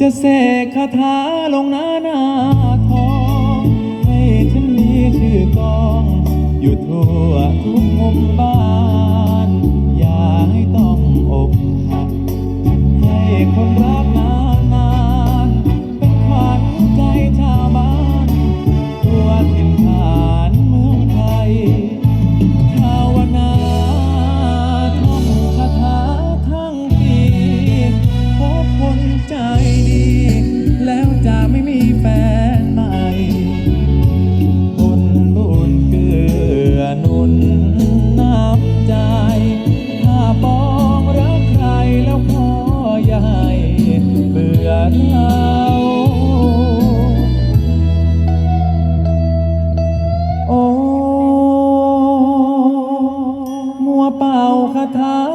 จะเสกคาถาลงหน้าหน้าทอง ให้ฉันมีชื่อกอง อยู่ทั่วทุกมุมบ้าน อย่าให้ต้องอบ ไม่มีแฟนใหม่บุญบุญเกือนุนนับใจ ถ้าปองรักใครแล้วพอใหญ่เบื่อเราโอ้ มัวเป่าคาถา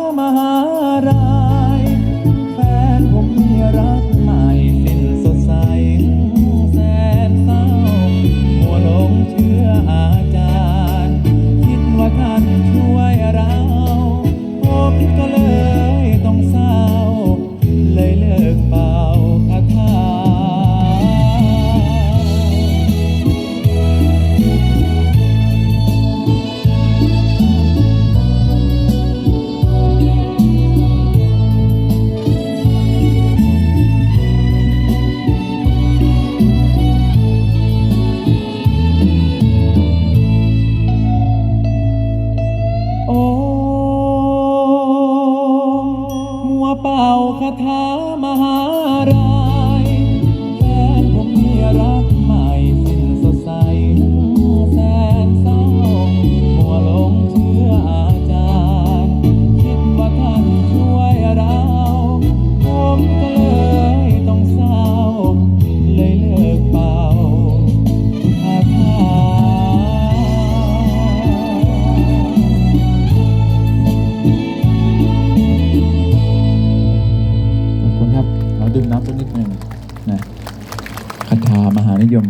เป่าคาถามา ดื่มน้ำสักนิดหนึ่งนะคาถามหานิยม